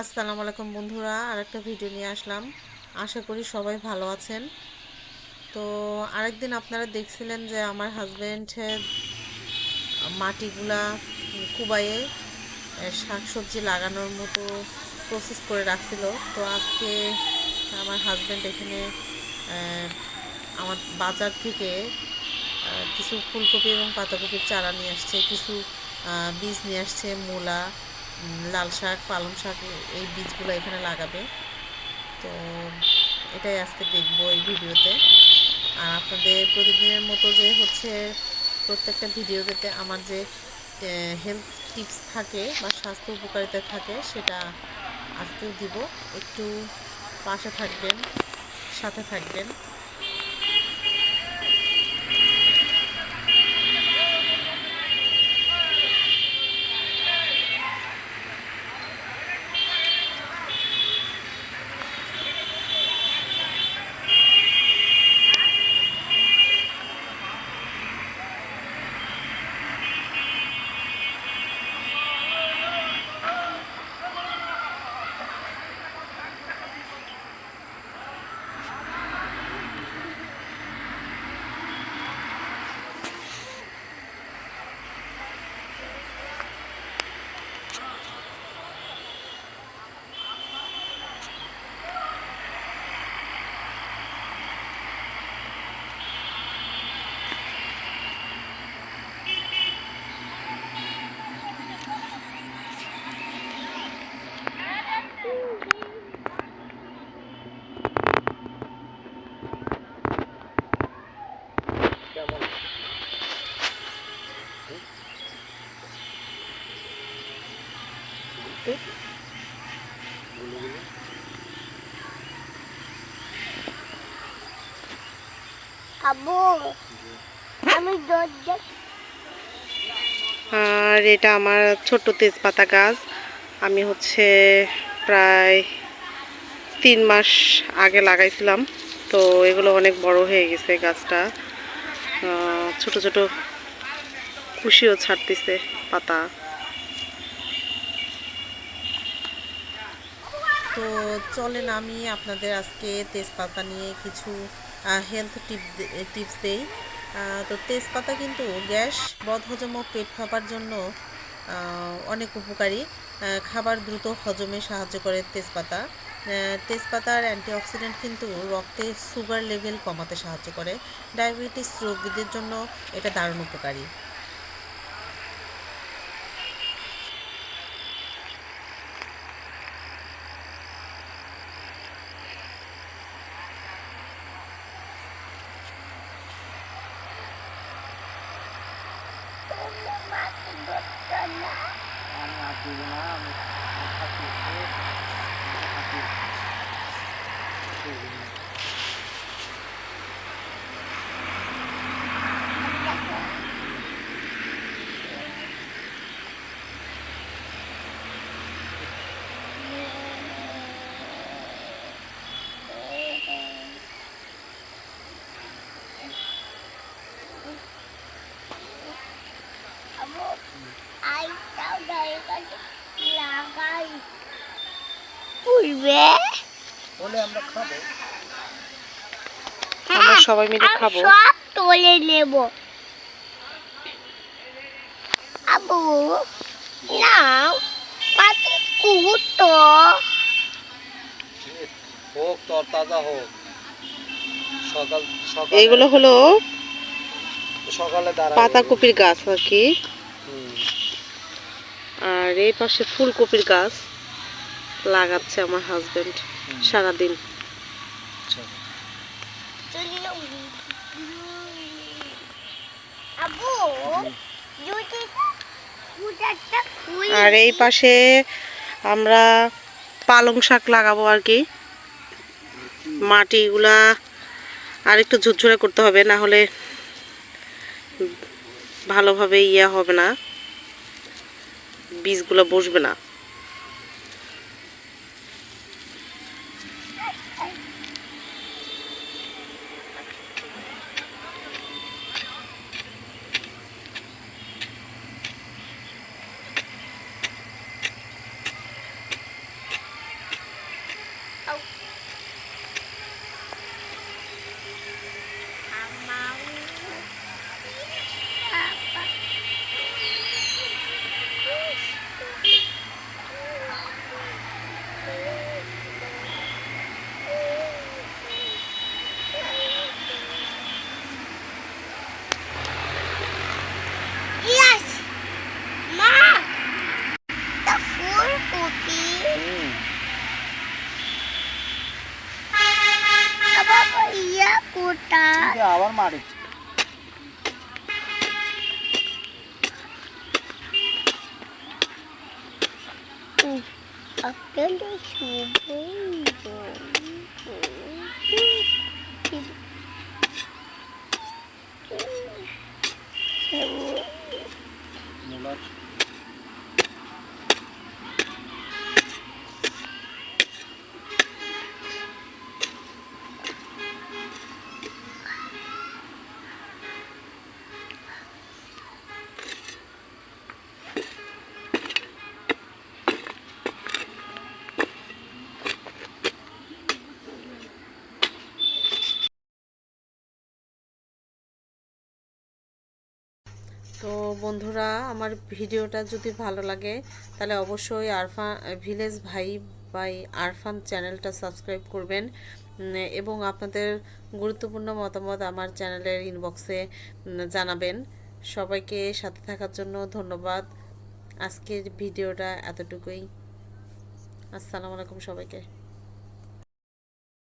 আসসালামু আলাইকুম বন্ধুরা, আরেকটা ভিডিও নিয়ে আসলাম। আশা করি সবাই ভালো আছেন। তো আরেকদিন আপনারা দেখছিলেন যে আমার হাজব্যান্ড মাটিগুলা কুবাইয়ে শাকসবজি লাগানোর মতো প্রসেস করে রাখছিল। তো আজকে আমার হাজব্যান্ড এখানে আমার বাজার থেকে কিছু ফুলকপি এবং পাতাকপির চারা নিয়ে আসছে, কিছু বীজ নিয়ে আসছে, মূলা লাল শাক, পালং শাক, এই বীজগুলো এখানে লাগাবে। তো এটাই আজকে দেখব এই ভিডিওতে। আর আপনাদের প্রতিদিনের মতো যে হচ্ছে প্রত্যেকটা ভিডিওতে আমার যে হেলথ টিপস থাকে বা স্বাস্থ্য উপকারিতা থাকে, সেটা আজকেও দিব। একটু পাশে থাকবেন, সাথে থাকবেন। আর এটা আমার ছোট্ট তেজপাতা গাছ। আমি হচ্ছে প্রায় তিন মাস আগে লাগাইছিলাম। তো এগুলো অনেক বড় হয়ে গেছে গাছটা। ছোট ছোট খুশিও ছাড়তেছে পাতা। তো চলেন আমি আপনাদের আজকে তেজপাতা নিয়ে কিছু হেলথ টিপ টিপস দেই। তো তেজপাতা কিন্তু গ্যাস বদহজম ও পেট ফাঁপার জন্য অনেক উপকারী। খাবার দ্রুত হজমে সাহায্য করে তেজপাতা। তেজপাতার অ্যান্টিঅক্সিডেন্ট কিন্তু রক্তে সুগার লেভেল কমাতে সাহায্য করে। ডায়াবেটিস রোগীদের জন্য এটা দারুণ উপকারী। Anak. Anak di mana? লাগাই পুরবে বলে আমরা খাব। আমরা সবাই মিলে খাব। সব তোলে নেব। আবু নাও পাতি কুতো হোক তর তাজা হোক। সকাল সকাল এগুলো হলো সকালে দাঁড়া পাতাকপির গাছ আর কি আর এই পাশে ফুলকপির গাছ লাগাচ্ছে আমার হাজবেন্ড সারাদিন। খুই আর এই পাশে আমরা পালং শাক লাগাবো আর কি। মাটিগুলা আর একটু ঝুরঝুরে করতে হবে না হলে ভালোভাবে ইয়ে হবে না। বীজগুলো বসবে না। মারে আপনাদের শুভ তো বন্ধুরা, আমার ভিডিওটা যদি ভালো লাগে, তাহলে অবশ্যই আরফান ভিলেজ ভাই বাই আরফান চ্যানেলটা সাবস্ক্রাইব করবেন। এবং আপনাদের গুরুত্বপূর্ণ মতামত আমার চ্যানেলের ইনবক্সে জানাবেন। সবাইকে সাথে থাকার জন্য ধন্যবাদ। আজকের ভিডিওটা এতটুকুই। আসসালামু আলাইকুম সবাইকে।